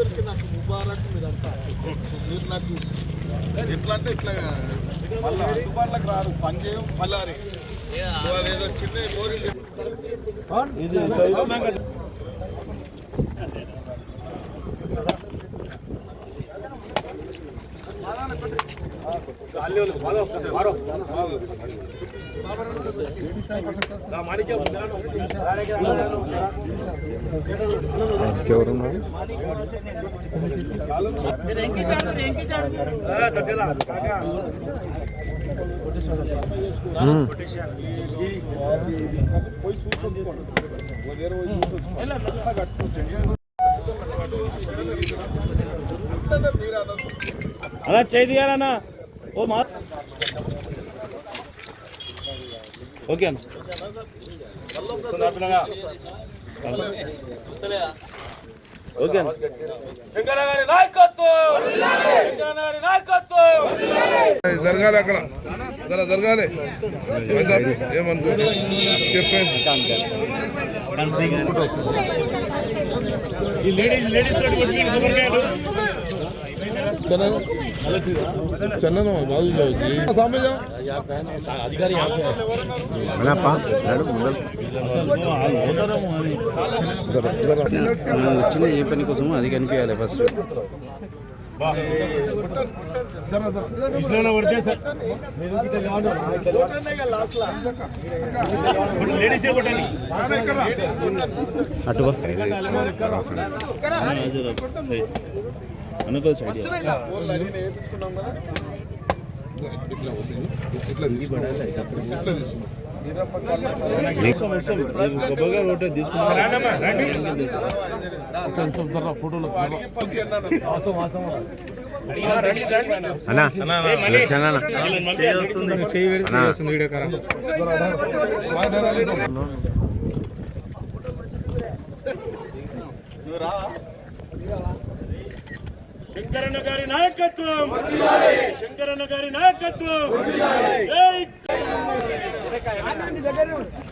ఇద్దరు దొరికి నాకు ముబారక్ మీరంతా మీరు నాకు ఎట్లా అంటే ఇట్లా మళ్ళీ అందుబాటులోకి రారు. పని చేయం పల్లారి వాళ్ళు ఏదో చిన్న కోరి ఎవరున్నారు పోయి చూసొచ్చుకోండి వేరే పోయి అలా చేయాలన్నా ఓ మా ఓకే అన్న. ఓకే జరగాలి అక్కడ. జర జరగాలి. ఏమనుకో చెప్పేసి. ఈ లేడీస్ లేడీస్ కొబ్బరికాయలు చందనం బాగు సమయ అన్నప్ప నడు ముందర. జర జర. మనం వచ్చిన ఏ పని కోసం అది కనిపించాలి ఫస్ట్. అటుగా ఫోటోలు. అన్న. వాయిదాలు ఇద్దాం. శంకరన్న గారి నాయకత్వం! శంకరన్న గారి నాయకత్వం!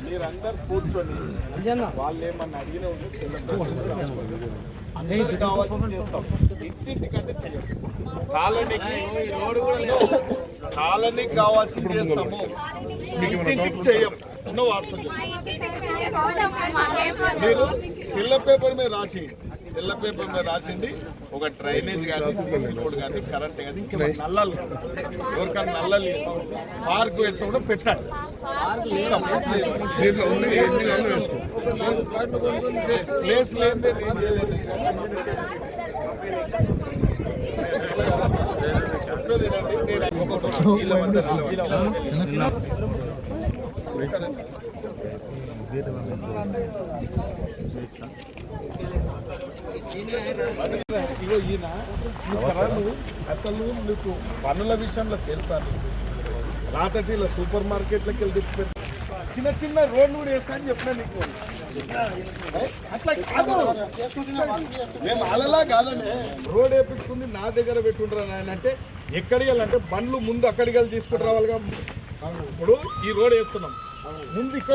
మీరందరూ కూర్చొని వాళ్ళు ఏమన్నా అడిగిన అందరికీ కావాల్సింది చేస్తాం. ఇంటింటికంటే చెయ్యం కాలనీకి కాలనీకి కావాల్సింది చేస్తాము. ఇంటింటికి చెయ్యం ఉన్న వాస్తవం మీరు తెల్ల పేపర్ మీద రాసి తెల్ల పేపర్ మీద రాసింది. ఒక డ్రైనేజ్ కానీ సీసీ రోడ్ కానీ కరెంట్ కానీ ఇంకా నల్లలు ఎవరికైనా నల్లలు పార్క్ వెళ్తే కూడా పెట్టండి లేదు. దీంట్లో ఉంది ప్లేస్ లేదే నేను చేయలేదు. చెప్పేది ఇగో ఈయన నువ్వు అసలు నీకు పనుల విషయంలో తెలుసా నీకు? ఇలా సూపర్ మార్కెట్లకి వెళ్ళి చిన్న చిన్న రోడ్లు కూడా వేస్తా అని చెప్పినా నీకు. అట్లా కాదు. మేము అలలా కాదండి రోడ్ వేపించుకుంది నా దగ్గర పెట్టుంటారు ఆయన అంటే ఎక్కడికి వెళ్ళాలంటే బండ్లు ముందు అక్కడికి వెళ్ళి తీసుకుని రావాలిగా ఇప్పుడు ఈ రోడ్ వేస్తున్నాం. ముందు ఇక్కడ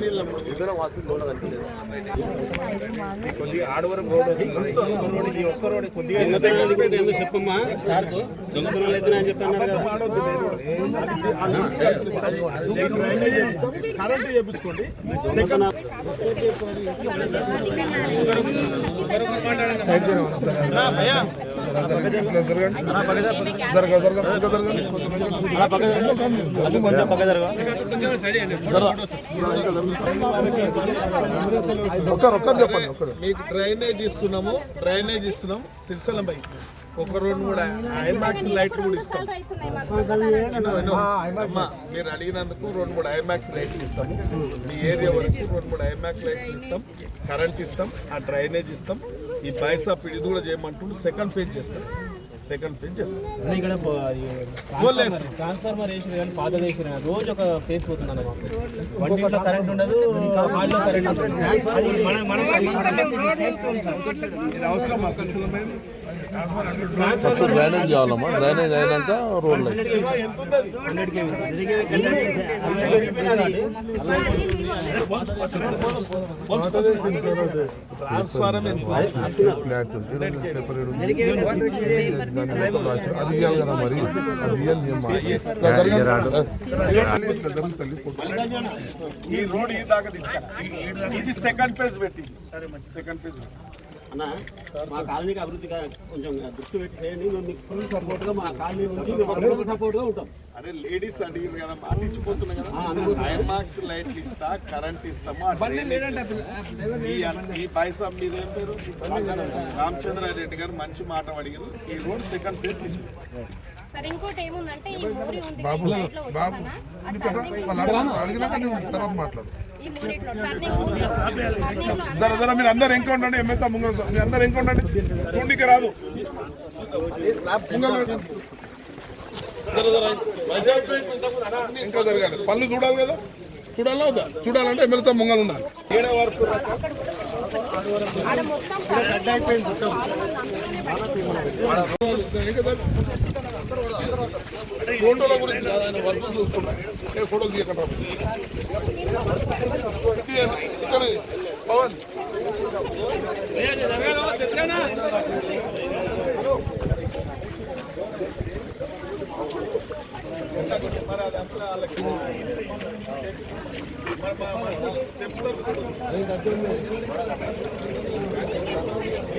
వాళ్ళది ఏదన్నా చెప్పండి నువ్వు వెనుకకు చెప్పమ్మా సార్కు దొంగతనాలు అయితే అని చెప్పాను కరెంట్ చేయించుకోండి సెకండ్ మీకు డ్రైనేజ్ ఇస్తున్నాము డ్రైనేజ్ ఇస్తున్నాం సిరిసలం పై ఒక రెండు కూడా ఐమాక్స్ లైట్లు కూడా ఇస్తాం. అమ్మా, మీరు అడిగినందుకు రెండు మూడు ఐమాక్స్ లైట్లు ఇస్తాము. మీ ఏరియా వరకు రెండు మూడు ఐమాక్స్ లైట్లు ఇస్తాం. కరెంట్ ఇస్తాం. ఆ డ్రైనేజ్ ఇస్తాం. ఈ బైసాప్ ఇది కూడా చేయమంటుంటే సెకండ్ ఫేజ్ చేస్తాం సెకండ్ ఫేజ్ చేస్తాం ఇక్కడ గోల్లేస్తాం. ట్రాన్స్ఫార్మర్ వేసిన కానీ పాత వేసిన రోజు ఒక పోతుంది వంటింట్లో కరెంట్ ఉండదు హాల్లో కరెంట్ ఉండదు. అది మనం మనం ఇది అవసరం అసలు ఫస్ట్ డ్రైనేజ్ కావాలమ్మా డ్రైనేజ్ అయినాక రోడ్ లైట్ ఎంత ఉంది అది? ట్రాన్స్ఫారం ఎంత ఉంది? ఫ్లాట్ సెపరేట్ అది ఇవ్వాలి కదా మరి అది ఇవ్వాలి ఇట్లా జరగండి. ఇట్లా జరగండి తల్లి ఫోటో ఈ రోడ్ ఈ దాకా తీసుకురా ఇది సెకండ్ పేజ్ పెట్టి సెకండ్ పేజ్ అన్న మా కాలనీకి అభివృద్ధి కొంచెం దృష్టి పెట్టి చేయండి. మేము మీకు ఫుల్ సపోర్ట్గా మా కాలనీ నుంచి మేము అందరికీ సపోర్ట్గా ఉంటాం. అరే లేడీస్ అడిగింది కదా మాట ఇచ్చిపోతున్నా కదా ఐమాక్స్ లైట్లు ఇస్తా కరెంట్ ఇస్తాము ఈ అన్- ఈ పైసా మీద ఏం పేరు? రామచంద్రారెడ్డి గారు మంచి మాట అడిగారు ఈ రోడ్ సెకండ్ పేజ్ తీసుకుంటాం సరే ఇంకోటి ఏముందంటే ఈ మోరి ఉంది లో ఈ మోరిట్లో టర్నింగ్ ఉంది. జర జర మీరు అందరు ఎంక ఉండండి ఎమ్మెల్యే ముంగల్ సార్. మీరు అందరు ఎంక ఉండండి చూడనికి రాదు. ఇంకా జరగాలి. పళ్ళు చూడాలి కదా? చూడాలా వద్దా? చూడాలంటే ఎమ్మెల్యేతో ముంగల్ ఉండాలి. ఆడ మొత్తం ఫోటోల గురించి కాదు, ఆయన వర్క్ చూస్తున్నా ఏ ఫోటో తీయకుండా ఇక్కడ పవన్. చెప్పడం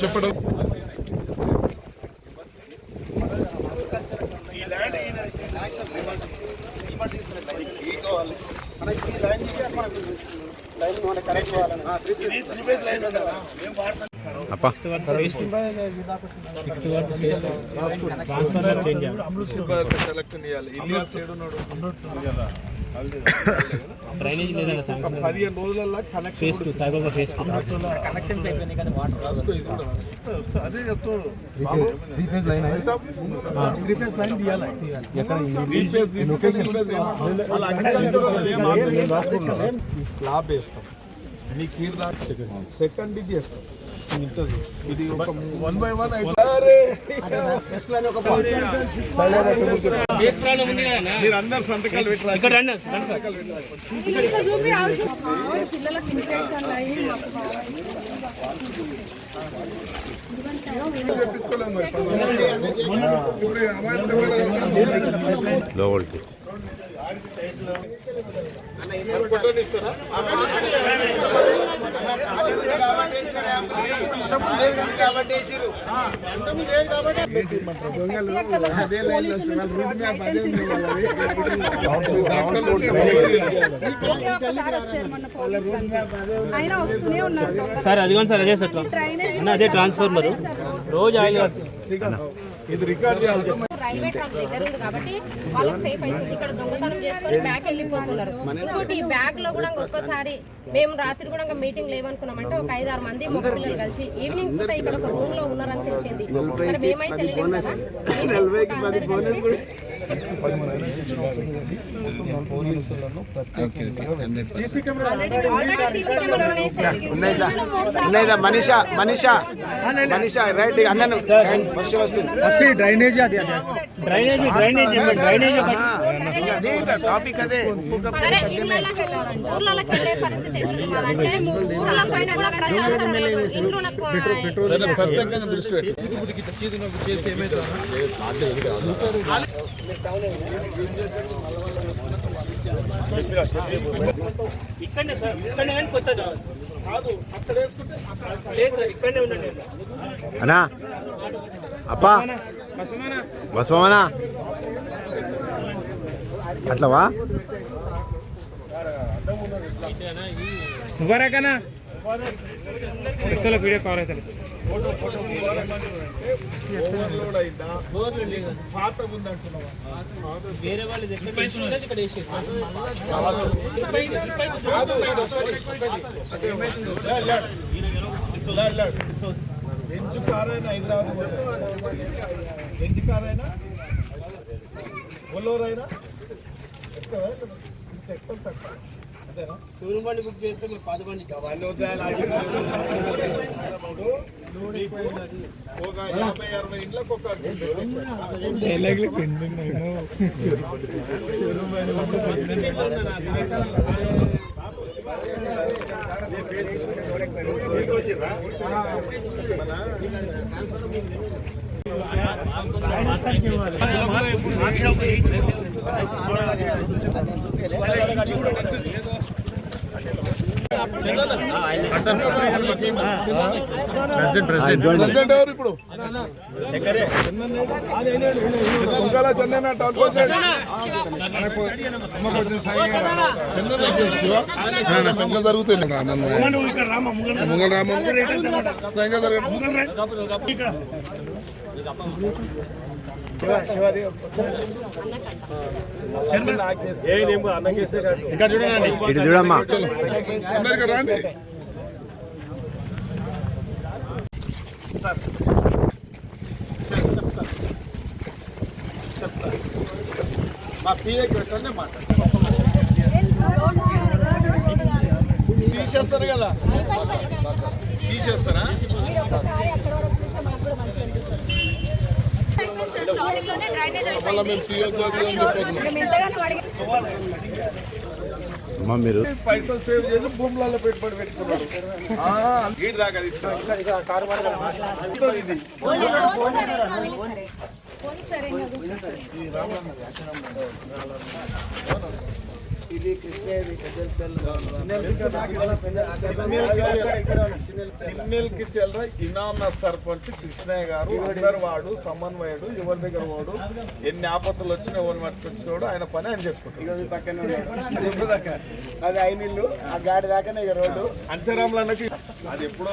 చెప్పడం. ఇలియాస్ ఏడున్నాడు డ్రైనేజ్ లేదన్న శాంక్షన్ పదిహేను రోజులలో connection phase two Saibaba phase two అదే చెప్తాడు రీప్లేస్ తీసేసి రీప్లేస్ చేయాలి. వాళ్ళ agriculture వాళ్ళది ఏం ఆపలేదు. ఈ స్లాబ్ వేస్తాం మీకు ఈ సెకండ్ ఇది వేస్తాం ఇది ఒక వన్ బై వన్ మీరు అందరు సంతకాలు పెట్టారు ఇక్కడ సార్ అదిగోండి సార్ అదే సార్ అదే ట్రాన్స్ఫార్మర్. రోజు ఆయిల్ ఇది రికార్డ్ చేయాలి. రైల్వే ట్రాక్ దగ్గర ఉంది కాబట్టి వాళ్ళకి సేఫ్ అవుతుంది. ఇక్కడ దొంగతనం చేసుకొని బ్యాగ్ వెళ్ళిపోతున్నారు. ఇంకోటి ఈ బ్యాగ్లో కూడా ఒక్కొక్కసారి మేము రాత్రి కూడా ఇంకా మీటింగ్ లేవనుకున్నామంటే ఒక ఐదు ఆరు మంది పిల్లలు కలిసి ఈవినింగ్ పూట ఇక్కడ ఒక రూమ్లో ఉన్నారని తెలిసింది. మేమైతే వెళ్ళలేము కదా? ఈవినింగ్ పూట అందరూ ఆల్రెడీ ఆల్రెడీ సీసీ కెమెరా వేసారు మూడు సార్లు మనీషా మనీషా. మనీషా రైట్ అన్నను. ఫస్ట్ వస్తుంది డ్రైనేజ్ అదే ఊర్ల ఇక్కడనే సార్ ఇక్కడనే కానీ కొత్త కాదు. అక్కడ వేసుకుంటే అక్కడ లేదు సార్ ఇక్కడనే ఉండండి అన్నా అప్పా బసవనా అట్లవా? ముబారకనా వీడియో కాల్ అవుతాను ఓవర్లోడ్ అయిందా పాత ఉందంటున్నావా వేరే వాళ్ళు బెంచ్ కారైనా హైదరాబాద్ పోతే. బెంచ్ కారైనా ఎక్కువ తక్కువ టూరు బండి బుక్ చేస్తే మీరు పాత బండి ఒక యాభై అరవై ఇండ్లకు ఒక ప్రెసిడెంట్ ఎవరు ఇప్పుడు? ఇంకా జరుగుతుంది ముంగల్ రామ ఇంకా జరగదు ఇటు చూడమ్మా. అందరికీ రండి. మా పిఏకి పెట్టండి మాట తీసేస్తారు కదా? తీసేస్తారా? మీరు పైసలు సేవ్ చేసి భూములలో పెట్టుబడి పెట్టుకున్నారు. ఆ, ఈడు దాకా ఇది చిన్నెల్కి చెల్లర ఇనామ సర్పంచ్ కృష్ణయ్య గారు అందరు వాడు సమన్వయుడు ఎవరి దగ్గర వాడు ఎన్ని ఆపత్తులు వచ్చినా ఎవరిని పట్టుకొచ్చినోడు ఆయన పని ఆయన చేసుకుంటాడు. అది ఐదు ఇల్లు ఆ గాడి దాకానే ఇక రోడ్డు. అంచరాములన్నకి అది ఎప్పుడో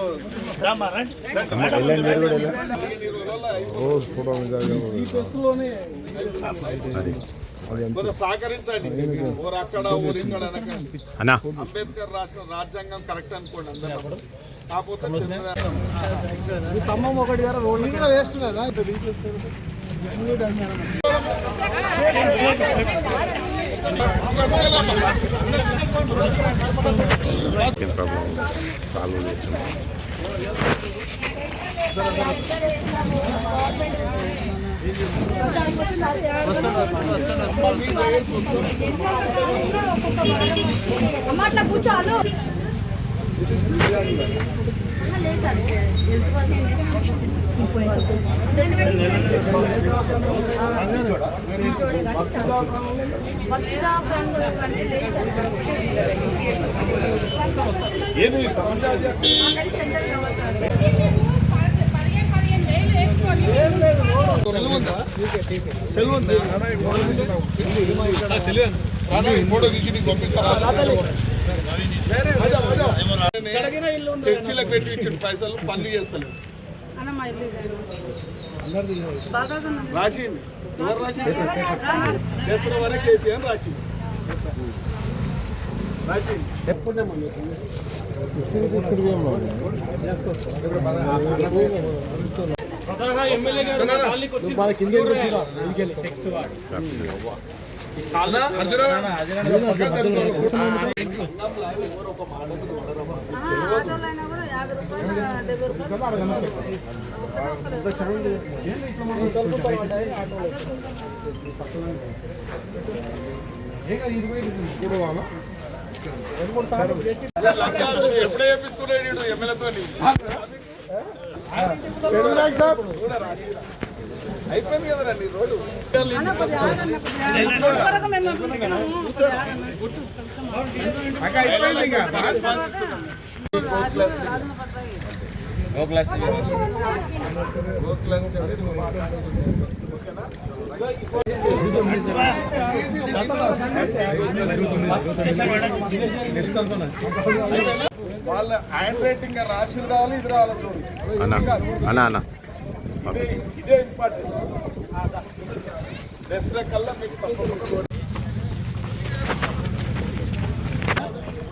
సహకరించండి ఊరు అక్కడ ఊరు ఇక్కడ అనకండి అన్నా అంబేద్కర్ రాసిన రాజ్యాంగం కరెక్ట్ అనుకోండి అందరూ కాకపోతే స్తంభం ఒకటి గారు రోడ్డు కూడా వేస్ట్ కదా ఇట్లా తీసేస్తారు ఏం ప్రాబ్లం సాల్వ్ చేస్తున్నాం అట్లా కూర్చోాలు వస్తుందా ఏది ఈ చర్చిలకు పెట్టి ఇచ్చిన పైసలు పనులు చేస్తలేదు. రాసింది ఎవరు చేస్తున్న వరకు కేపీ అని రాసింది రాసింది ఆహా, ఆటోలో అయినా కూడా యాభై రూపాయలు డెబ్బై రూపాయలు ఎప్పుడే చేయించుకున్నాడు ఎమ్మెల్యేతో అయిపోయింది రోడ్డు ఆగన్న. అయిపోయింది ఇంకా వాళ్ళ హ్యాండ్ రైటింగ్ రాసి రావాలి ఇది రావాలి చూడండి అన్న అన్న ఇదే- ఇదే ఇంపార్టెంట్ నెక్స్ట్ కల్లా మీకు తప్పకుండా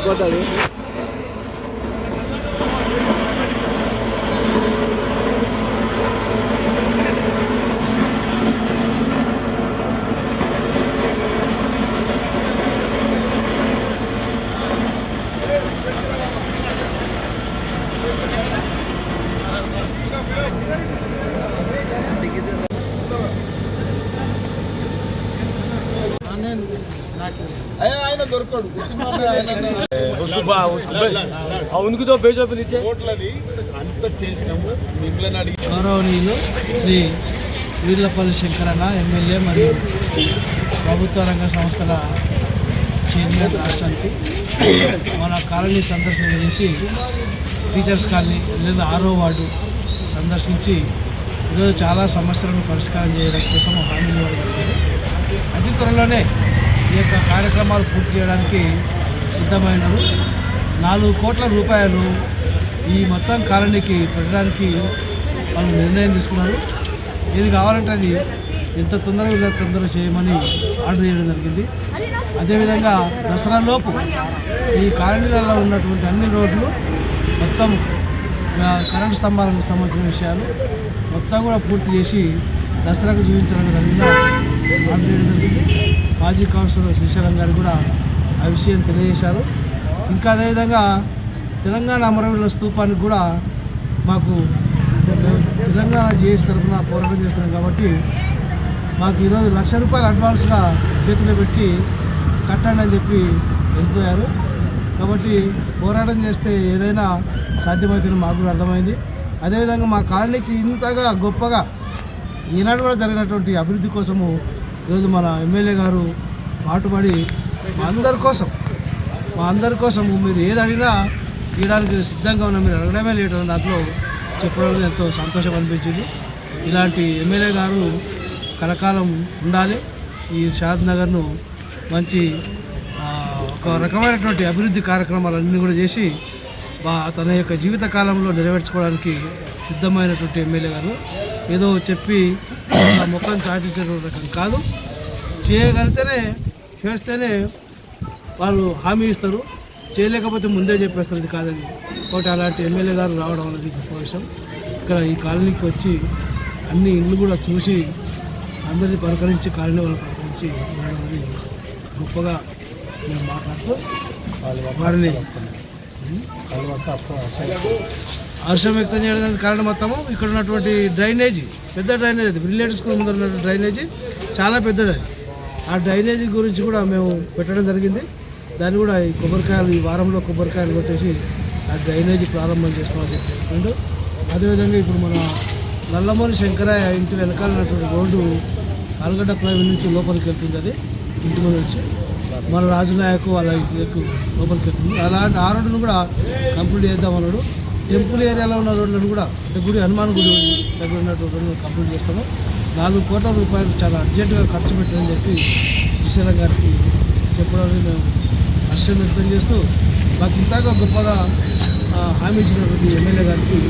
పోతుంది ఆయన దొరకడు ఉనికి శ్రీ వీర్లపల్లి శంకరన్న ఎమ్మెల్యే మరియు ప్రభుత్వ రంగ సంస్థల చైర్మన్ రాష్ట్రానికి మన కాలనీ సందర్శన చేసి టీచర్స్ కాలనీ లేదా ఆరో వార్డు సందర్శించి ఈరోజు చాలా సమస్యలను పరిష్కారం చేయడం కోసం హామీలు అతి త్వరలోనే ఈ యొక్క కార్యక్రమాలు పూర్తి చేయడానికి సిద్ధమైనరు. నాలుగు కోట్ల రూపాయలు ఈ మొత్తం కాలనీకి పెట్టడానికి వాళ్ళు నిర్ణయం తీసుకున్నారు. ఏది కావాలంటే అది ఎంత తొందరగా వీళ్ళ తొందరగా చేయమని ఆర్డర్ చేయడం జరిగింది. అదేవిధంగా దసరా లోపు ఈ కాలనీలలో ఉన్నటువంటి అన్ని రోడ్లు మొత్తం కరెంటు స్తంభాలకు సంబంధించిన విషయాలు మొత్తం కూడా పూర్తి చేసి దసరాకు చూపించడం జరిగిన ఆర్డర్ చేయడం జరిగింది. మాజీ కౌన్సిలర్ శ్రీశైలం గారు కూడా ఆ విషయం తెలియజేశారు. ఇంకా అదేవిధంగా తెలంగాణ అమరవీరుల స్తూపానికి కూడా మాకు తెలంగాణ జేఎస్ తరఫున పోరాటం చేస్తున్నాం కాబట్టి మాకు ఈరోజు లక్ష రూపాయలు అడ్వాన్స్గా చేతిలో పెట్టి కట్టండి అని చెప్పి వెళ్ళిపోయారు కాబట్టి పోరాటం చేస్తే ఏదైనా సాధ్యమవుతుందని మాకు కూడా అర్థమైంది. అదేవిధంగా మా కాలనీకి ఇంతగా గొప్పగా ఈనాడు కూడా జరిగినటువంటి అభివృద్ధి కోసము ఈరోజు మన ఎమ్మెల్యే గారు పాటుపడి మా అందరి కోసం మా అందరి కోసం మీరు ఏది అడిగినా ఇవ్వడానికి సిద్ధంగా ఉన్న మీరు అడగడమే లేటు దాంట్లో చెప్పడం ఎంతో సంతోషం అనిపించింది. ఇలాంటి ఎమ్మెల్యే గారు కలకాలం ఉండాలి. ఈ షాద్ నగర్ను మంచి ఒక రకమైనటువంటి అభివృద్ధి కార్యక్రమాలన్నీ కూడా చేసి బా తన యొక్క జీవిత కాలంలో నెరవేర్చుకోవడానికి సిద్ధమైనటువంటి ఎమ్మెల్యే గారు. ఏదో చెప్పి ఆ ముఖం చాటించడం రకం కాదు. చేయగలిగితేనే చేస్తేనే వాళ్ళు హామీ ఇస్తారు. చేయలేకపోతే ముందే చెప్పేస్తారు ఇది కాదని. కాబట్టి అలాంటి ఎమ్మెల్యే గారు రావడం అనేది గొప్ప విషయం. ఇక్కడ ఈ కాలనీకి వచ్చి అన్ని ఇళ్ళు కూడా చూసి అందరినీ పలకరించి కాలనీ వాళ్ళు పలకరించి ఉండడం అనేది గొప్పగా మేము మాట్లాడుతూ వారిని హర్షం వ్యక్తం చేయడానికి కారణం మొత్తము. ఇక్కడ ఉన్నటువంటి డ్రైనేజీ పెద్ద డ్రైనేజ్ అది. బ్రిలియట్ స్కూల్ ముందర ఉన్న డ్రైనేజీ చాలా పెద్దది ఆ డ్రైనేజీ గురించి కూడా మేము పెట్టడం జరిగింది. దాన్ని కూడా ఈ కొబ్బరికాయలు ఈ వారంలో కొబ్బరికాయలు కొట్టేసి ఆ డ్రైనేజీ ప్రారంభం చేస్తామని చెప్పి అదేవిధంగా ఇప్పుడు మన నల్లమూరి శంకరయ్య ఇంటి వెనకాల ఉన్నటువంటి రోడ్డు ఆలుగడ్డ ప్లైవ్ నుంచి లోపలికి వెళ్తుంది అది ఇంటి ముందు నుంచి. మన రాజునాయకు వాళ్ళ ఇంటికి లోపలికి వెళ్తుంది. అలాంటి ఆ రోడ్డును కూడా కంప్లీట్ చేద్దాం అన్నాడు. టెంపుల్ ఏరియాలో ఉన్న రోడ్లను కూడా అంటే గుడి హనుమాన్ గుడి దగ్గర ఉన్నటువంటి రోడ్లను కంప్లీట్ చేస్తాము. నాలుగు కోట్ల రూపాయలు చాలా అర్జెంటుగా ఖర్చు పెట్టాలని చెప్పి విశాల గారికి చెప్పడానికి మేము హర్షం వ్యక్తం చేస్తూ మాకు ఇంతగా గొప్పగా హామీ ఇచ్చినటువంటి ఎమ్మెల్యే గారికి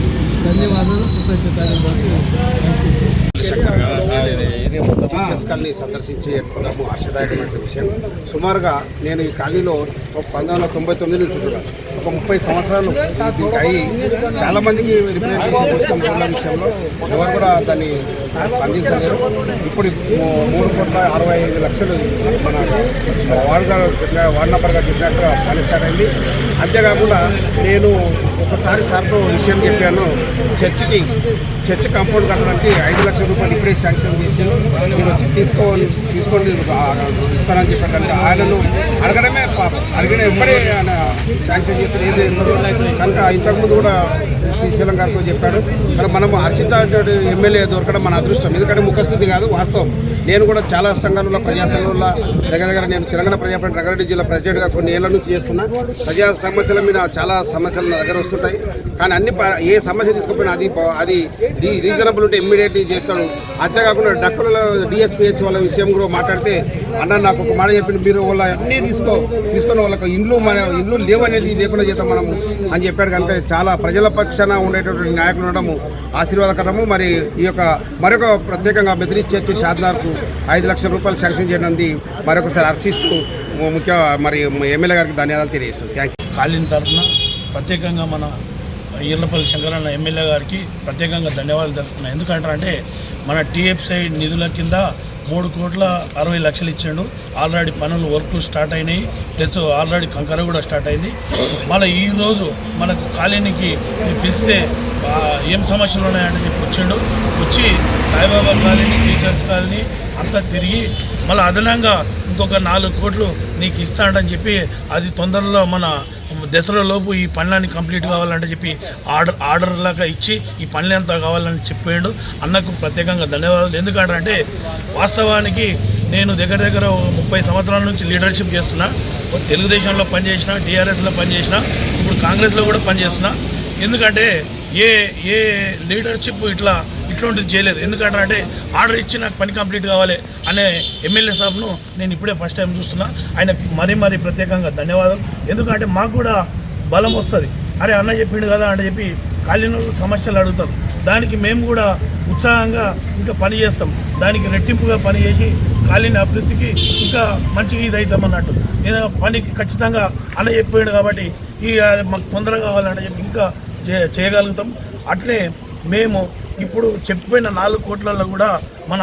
ధన్యవాదాలు కృతజ్ఞతలు. టీచర్స్ సందర్శించి ఎట్టుకున్నాము ఆశదాయకమైన విషయం సుమారుగా నేను ఈ ఖాళీలో ఒక పంతొమ్మిది వందల తొంభై తొమ్మిది నుంచి ఉంటున్నాను ఒక ముప్పై సంవత్సరాలు దీనికి అయ్యి చాలా మందికి రిప్రజెంటేషన్ వచ్చిన విషయంలో ఎవరు కూడా దాన్ని స్పందించలేరు. ఇప్పుడు మూడు కోట్ల అరవై ఐదు లక్షలు మన వార్డు గారు చెప్పిన వార్డు నంబర్ గారు చెప్పినట్టుగా అయింది. అంతేకాకుండా నేను ఒకసారి సార్తో విషయం చెప్పాను. చర్చికి చర్చ్ కాంపౌండ్ కట్టడానికి ఐదు లక్షల రూపాయలు ఇప్పుడే శాంక్షన్ చేశాను మీరు వచ్చి తీసుకోవాలి తీసుకోండి ఇస్తానని చెప్పారు ఆయనను అడగడమే అడిగిన వెంబడే ఆయన శాంక్షన్ చేస్తారు ఏం చేస్తారు కనుక ఇంతకుముందు కూడా శ్రీశైలం గారితో చెప్పాడు. మరి మనం హర్షిత ఎమ్మెల్యే దొరకడం మన అదృష్టం. ఎందుకంటే ముఖస్థుతి కాదు వాస్తవం. నేను కూడా చాలా సంఘాలలో ప్రజా సంఘంలో దగ్గర దగ్గర నేను తెలంగాణ ప్రజాపతి రంగారెడ్డి జిల్లా ప్రెసిడెంట్గా కొన్ని ఏళ్ళ నుంచి చేస్తున్నా. ప్రజా సమస్యల మీద చాలా సమస్యలు నా దగ్గర వస్తుంటాయి కానీ అన్ని ఏ సమస్య తీసుకుపోయినా అది అది రీజనబుల్ ఉంటే ఇమ్మీడియట్లీ చేస్తాడు. అంతేకాకుండా డక్కుల డిఎస్పిహెచ్ వాళ్ళ విషయం కూడా మాట్లాడితే అన్న నాకు ఒక మాట చెప్పింది మీరు వాళ్ళ అన్నీ తీసుకో తీసుకున్న వాళ్ళకి ఇండ్లు మన ఇండ్లు లేవనేది లేకుండా చేస్తాం మనము అని చెప్పాడు కనుక చాలా ప్రజల పక్షాన ఉండేటటువంటి నాయకులు ఉండడము ఆశీర్వాదకరము. మరి ఈ యొక్క మరొక ప్రత్యేకంగా బెదిరించి చర్చి షాద్నార్కు ఐదు లక్షల రూపాయలు శాంక్షన్ చేయడం మరొకసారి హర్షిస్తూ ముఖ్య మరి ఎమ్మెల్యే గారికి ధన్యవాదాలు తెలియజేస్తాం. థ్యాంక్ యూ కాలిన తరఫున ప్రత్యేకంగా మన ఈర్లపల్లి శంకరన్న ఎమ్మెల్యే గారికి ప్రత్యేకంగా ధన్యవాదాలు తెలుపుతున్నాను ఎందుకంటారంటే మన టీఎఫ్సీ నిధుల కింద మూడు కోట్ల అరవై లక్షలు ఇచ్చాడు. ఆల్రెడీ పనులు వర్క్లు స్టార్ట్ అయినాయి. ప్లస్ ఆల్రెడీ కంకర కూడా స్టార్ట్ అయింది. మళ్ళీ ఈరోజు మనకు కాలనీకి పిలిస్తే ఏం సమస్యలు ఉన్నాయంటే చెప్పి వచ్చాడు. వచ్చి సాయిబాబా కాలనీ టీచర్స్ కాలనీ అంతా తిరిగి మళ్ళీ అదనంగా ఇంకొక నాలుగు కోట్లు నీకు ఇస్తాడని చెప్పి అది తొందరలో మన దసరా లోపు ఈ పనులన్నీ కంప్లీట్ కావాలంటే చెప్పి ఆర్డర్ ఆర్డర్ లాగా ఇచ్చి ఈ పనులు ఎంత కావాలని చెప్పాడు అన్నకు ప్రత్యేకంగా ధన్యవాదాలు. ఎందుకంటే వాస్తవానికి నేను దగ్గర దగ్గర ముప్పై సంవత్సరాల నుంచి లీడర్షిప్ చేస్తున్నా. ఒక తెలుగుదేశంలో పనిచేసిన టీఆర్ఎస్లో పనిచేసిన ఇప్పుడు కాంగ్రెస్లో కూడా పనిచేస్తున్నా. ఎందుకంటే ఏ ఏ లీడర్షిప్ ఇట్లా ఇట్లాంటిది చేయలేదు. ఎందుకంటే అంటే ఆర్డర్ ఇచ్చి నాకు పని కంప్లీట్ కావాలి అనే ఎమ్మెల్యే సాబ్ను నేను ఇప్పుడే ఫస్ట్ టైం చూస్తున్నా. ఆయన మరీ మరీ ప్రత్యేకంగా ధన్యవాదాలు. ఎందుకంటే మాకు కూడా బలం వస్తుంది. అరే అన్న చెప్పిండు కదా అంటే చెప్పి కాలిన సమస్యలు అడుగుతారు. దానికి మేము కూడా ఉత్సాహంగా ఇంకా పని చేస్తాం. దానికి రెట్టింపుగా పని చేసి కాలిన అభివృద్ధికి ఇంకా మంచిగా ఇది అవుతాం అన్నట్టు. నేను పని ఖచ్చితంగా అన్న చెప్పాడు కాబట్టి ఈ మాకు తొందరగా కావాలంటే చెప్పి ఇంకా చే- చేయగలుగుతాం. అట్లే మేము ఇప్పుడు చెప్పిపోయిన నాలుగు కోట్లలో కూడా మన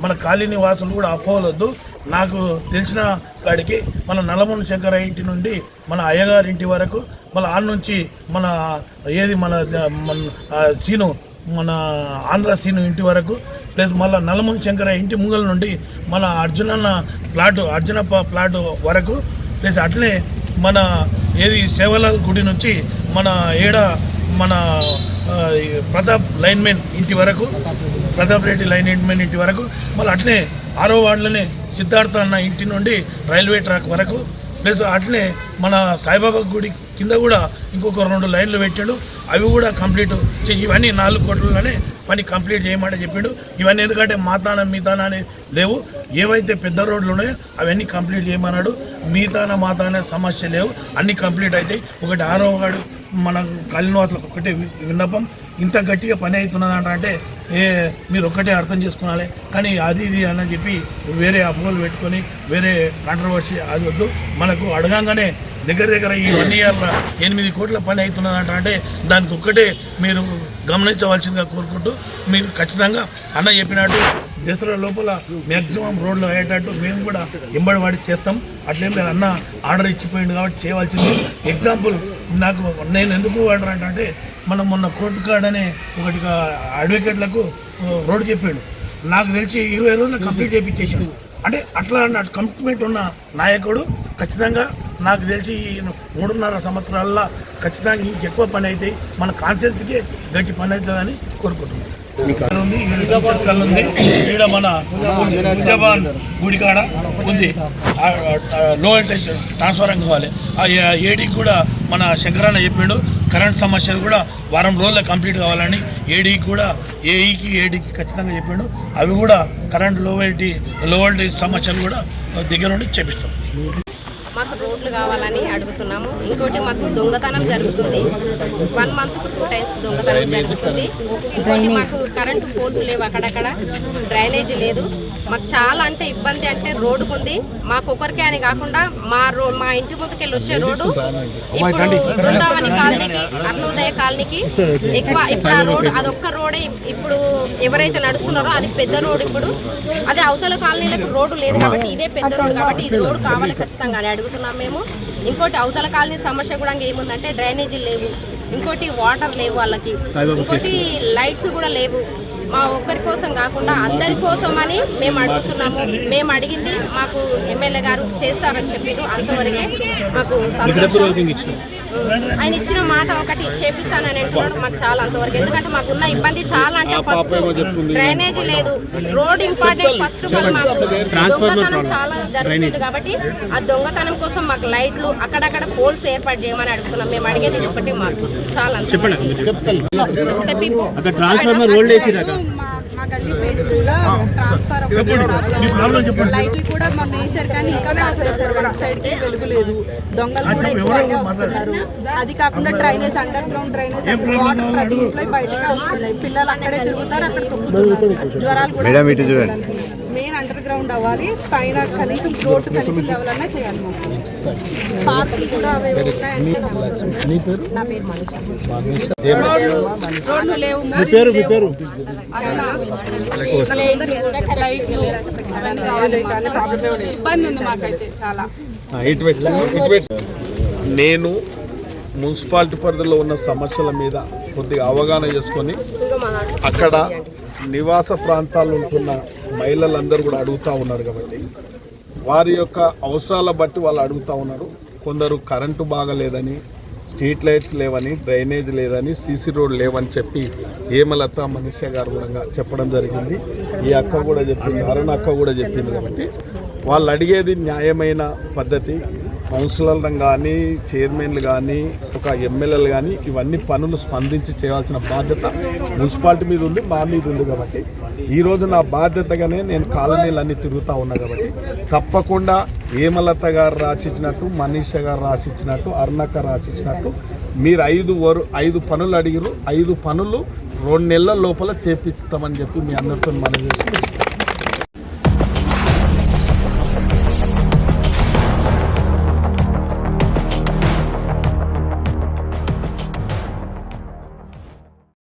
మన కాలనీ వాసులు కూడా అపోవలొద్దు నాకు తెలిసిన కాడికి మన నల్లమూన శంకరయ్య ఇంటి నుండి మన అయ్యగారి ఇంటి వరకు మళ్ళీ ఆడ నుంచి మన ఏది మన మన సీను మన ఆంధ్ర సీను ఇంటి వరకు ప్లస్ మళ్ళీ నల్లమూన శంకరయ్య ఇంటి ముంగల నుండి మన అర్జునన్న ప్లాట్ అర్జునప్ప ప్లాట్ వరకు ప్లస్ అట్లే మన ఏది సేవల గుడి నుంచి మన ఏడ మన ప్రతాప్ లైన్మెన్ ఇంటి వరకు ప్రతాప్ రెడ్డి లైన్మెన్ ఇంటి వరకు మళ్ళీ అట్లే ఆరో వార్డులోనే సిద్ధార్థ అన్న ఇంటి నుండి రైల్వే ట్రాక్ వరకు ప్లస్ అట్లే మన సాయిబాబా గుడి కింద కూడా ఇంకొక రెండు లైన్లు పెట్టాడు. అవి కూడా కంప్లీట్ ఇవన్నీ నాలుగు కోట్లలోనే పని కంప్లీట్ చేయమంటే చెప్పిండు. ఇవన్నీ ఎందుకంటే మాతాన మీతాన అనేది లేవు. ఏవైతే పెద్ద రోడ్లు ఉన్నాయో అవన్నీ కంప్లీట్ చేయమన్నాడు. మీతాన మాతాన సమస్య లేవు. అన్నీ కంప్లీట్ అవుతాయి ఒకటి ఆరో వాడు మన కలినవాతలకు ఒకటే విన్నపం ఇంత గట్టిగా పని అవుతున్నదంట అంటే ఏ మీరు ఒక్కటే అర్థం చేసుకోవాలి కానీ అది ఇది అని చెప్పి వేరే అపోహలు పెట్టుకొని వేరే కాంట్రవర్సీ అది వద్దు. మనకు అడగంగానే దగ్గర దగ్గర ఈ వన్ ఇయర్లో ఎనిమిది కోట్ల పని అవుతున్నదంట అంటే దానికి ఒక్కటే మీరు గమనించవలసిందిగా కోరుకుంటూ మీరు ఖచ్చితంగా అన్న చెప్పినట్టు దసరా లోపల మ్యాక్సిమం రోడ్లు అయ్యేటట్టు మేము కూడా ఎంబడి వాడి చేస్తాం. అట్లేం లేదు అన్న ఆర్డర్ ఇచ్చిపోయింది కాబట్టి చేయవలసింది. ఎగ్జాంపుల్ నాకు నేను ఎందుకు ఆర్డర్ అంటే మనం మొన్న కోర్టు కార్డ్ అనే ఒకటి అడ్వకేట్లకు రోడ్డు చెప్పాడు. నాకు తెలిసి ఇరవై రోజులు కంప్లీట్ చేయించేసాడు అంటే అట్లా నా కమిట్మెంట్ ఉన్న నాయకుడు ఖచ్చితంగా నాకు తెలిసి మూడున్నర సంవత్సరాల్లో ఖచ్చితంగా ఇంకెక్కువ పని అవుతాయి మన కాన్షియన్స్కి గట్టి పని అవుతుందని కోరుకుంటున్నాను. ఉంది ఈడ ఉంది. ఈడ మన నిజామాబాద్ గుడికాడ ఉంది. లో వోల్టేజ్ ట్రాన్స్ఫారం కావాలి ఆ ఏడికి కూడా మన శంకరన్న చెప్పిండు కరెంట్ సమస్యలు కూడా వారం రోజుల్లో కంప్లీట్ కావాలని ఏడీకి కూడా ఏఈకి ఏడీకి ఖచ్చితంగా చెప్పిండు అవి కూడా కరెంట్లో వోల్టీ లో వోల్టేజ్ సమస్యలు కూడా దగ్గర ఉండి చేపిస్తాం. రోడ్లు కావాలని అడుగుతున్నాము. ఇంకోటి మాకు దొంగతనం జరుగుతుంది. వన్ మంత్ టూ టైమ్స్ దొంగతనం జరుగుతుంది. ఇంకోటి మాకు కరెంటు పోల్స్ లేవు అక్కడక్కడ. డ్రైనేజీ లేదు. మాకు చాలా అంటే ఇబ్బంది అంటే రోడ్డుకు ఉంది. మాకు ఒకరికే అని కాకుండా మా రో మా ఇంటి ముందుకెళ్ళి వచ్చే రోడ్డు ఇప్పుడు బృందావని కాలనీకి అరుణోదయ కాలనీకి ఎక్కువ ఇప్పుడు ఆ రోడ్ అదొక్క రోడే ఇప్పుడు ఎవరైతే నడుస్తున్నారో అది పెద్ద రోడ్ ఇప్పుడు. అదే అవతల కాలనీలకు రోడ్డు లేదు కాబట్టి ఇదే పెద్ద రోడ్ కాబట్టి ఇది రోడ్ కావాలి ఖచ్చితంగా అని అడుగుతున్నాం మేము. ఇంకోటి అవతల కాలనీ సమస్య కూడా ఏముందంటే డ్రైనేజీ లేవు. ఇంకోటి వాటర్ లేవు వాళ్ళకి. ఇంకోటి లైట్స్ కూడా లేవు. మా ఒక్కరి కోసం కాకుండా అందరి కోసం అని మేము అడుగుతున్నాము. మేము అడిగింది మాకు ఎమ్మెల్యే గారు చేస్తారని చెప్పారు అంతవరకే మాకు సంతోషం. ఆయన ఇచ్చిన మాట ఒకటి చేపిస్తానని అంటున్నాడు. మాకు చాలా అంతవరకు. ఎందుకంటే మాకు ఉన్న ఇబ్బంది చాలా అంటే ఫస్ట్ డ్రైనేజ్ లేదు. Road important first of all మాకు దొంగతనం చాలా జరుగుతుంది కాబట్టి ఆ దొంగతనం కోసం మాకు లైట్లు అక్కడక్కడ పోల్స్ ఏర్పాటు చేయమని అడుగుతున్నాం. మేము అడిగేది ఇది ఒకటి మాకు. చాలా అంటే మా గల్లీ ఫేస్ కూడా ట్రాన్స్ఫర్ లైట్లు కూడా మా వేశారు కానీ ఇంకా మాకు వేశారు వన్ సైడ్కి వెలుగు లేదు దొంగలు కూడా ఎక్కువగా వస్తున్నారు. అది కాకుండా drainage underground drainage water ప్రతి ఇంట్లో వస్తున్నాయి. పిల్లలు అక్కడే తిరుగుతారు అక్కడ జ్వరాలు కూడా గ్రౌండ్ అవ్వాలి. పైన కనీసం రోడ్డు కనీసం లెవెల్ అన్నా చేయాలి. పార్కులు కూడా అవి నా పేరు రోడ్లు లేవు. మీ పేరు మీ పేరు? ఇబ్బంది ఉంది మాకైతే చాలా. నేను మున్సిపాలిటీ పరిధిలో ఉన్న సమస్యల మీద కొద్దిగా అవగాహన చేసుకొని అక్కడ నివాస ప్రాంతాలు ఉంటున్న మహిళలందరూ కూడా అడుగుతూ ఉన్నారు కాబట్టి. వారి యొక్క అవసరాల బట్టి వాళ్ళు అడుగుతూ ఉన్నారు. కొందరు కరెంటు బాగలేదని స్ట్రీట్ లైట్స్ లేవని డ్రైనేజ్ లేదని సీసీ రోడ్ లేవని చెప్పి హేమలత మనీషా గారు కూడా చెప్పడం జరిగింది. ఈ అక్క కూడా చెప్పింది అరుణ్ అక్క కూడా చెప్పింది కాబట్టి. వాళ్ళు అడిగేది న్యాయమైన పద్ధతి. కౌన్సిలర్లు కానీ చైర్మన్లు కానీ ఒక ఎమ్మెల్యేలు కానీ ఇవన్నీ పనులు స్పందించి చేయాల్సిన బాధ్యత మున్సిపాలిటీ మీద ఉంది మా మీద ఉంది కాబట్టి. ఈరోజు నా బాధ్యతగానే నేను కాలనీలన్నీ తిరుగుతూ ఉన్నా కాబట్టి తప్పకుండా హేమలత గారు రాసిచ్చినట్టు మనీష గారు రాసిచ్చినట్టు అర్ణక్క రాసిచ్చినట్టు మీరు ఐదు వరు ఐదు పనులు అడిగిరు ఐదు పనులు రెండు నెలల లోపల చేపిస్తామని చెప్పి మీ అందరితో మనం చేస్తున్నాం.